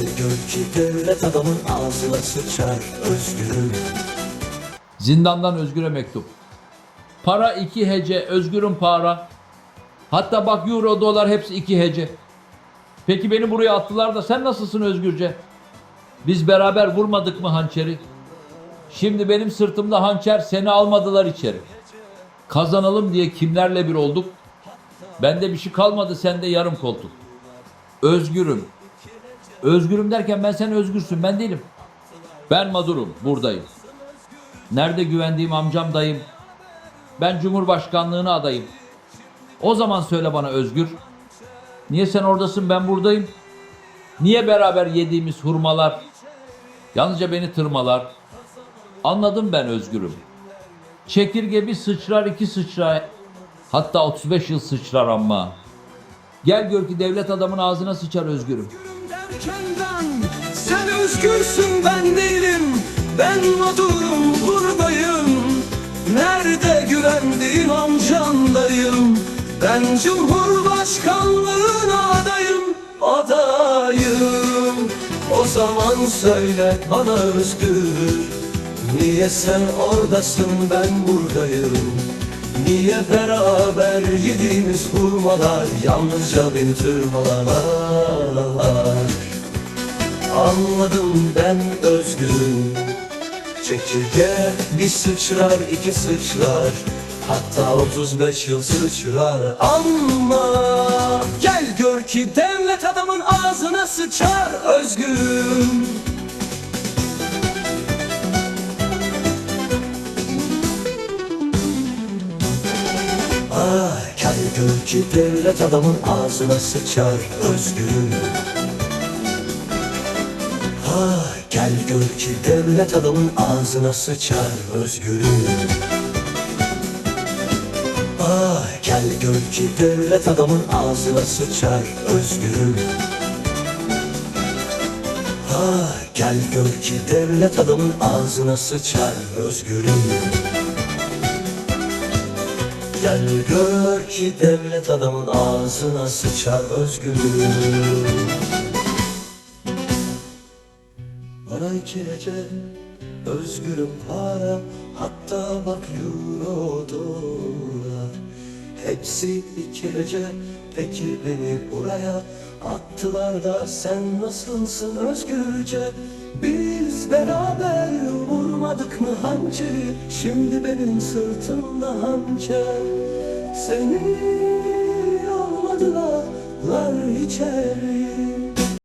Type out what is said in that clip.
Gör ki devlet adamın ağzına sıçar özgürüm Zindandan Özgür'e mektup. Para iki hece, Özgür'ün para. Hatta bak euro, dolar hepsi iki hece. Peki beni buraya attılar da sen nasılsın Özgürce? Biz beraber vurmadık mı hançeri? Şimdi benim sırtımda hançer seni almadılar içeri. Kazanalım diye kimlerle bir olduk? Bende bir şey kalmadı sende yarım koltuk. Özgürüm. Özgürüm derken ben sen özgürsün ben değilim. Ben mağdurum buradayım. Nerede güvendiğim amcam dayım. Ben Cumhurbaşkanlığına adayım. O zaman söyle bana Özgür. Niye sen oradasın ben buradayım? Niye beraber yediğimiz hurmalar yalnızca beni tırmalar? Anladım ben özgürüm. Çekirge bir sıçrar iki sıçrar. Hatta 35 yıl sıçrar ama. Gel gör ki devlet adamın ağzına sıçar özgürüm. Derken ben sen özgürsün ben değilim. Ben mağdurum buradayım. Nerede güvendiğin amcandayım? Ben Cumhurbaşkanlığına adayım Adayım. O zaman söyle bana özgür. Niye sen oradasın ben buradayım? Niye beraber yediğimiz hurmalar Yalnızca beni tırmalar Anladım ben özgürüm. Çekirge bir sıçrar iki sıçrar. Hatta 35 yıl sıçrar. Ama gel gör ki devlet adamın ağzına sıçar özgürüm. Ah gel gör ki devlet adamın ağzına sıçar özgürüm Ah gel gör ki devlet adamın ağzına sıçar özgürüm Ah gel gör ki devlet adamın ağzına sıçar özgürüm Ah gel gör ki devlet adamın ağzına sıçar özgürüm Gel gör ki devlet adamın ağzına sıçar özgürüm Para iki hece, özgürüm para. Hatta bak euro dolar. Hepsi iki hece, peki beni buraya Attılar da sen nasılsın özgürce? Biz beraber vurmadık mı hançeri Şimdi benim sırtımda hançer Seni almadılar içeri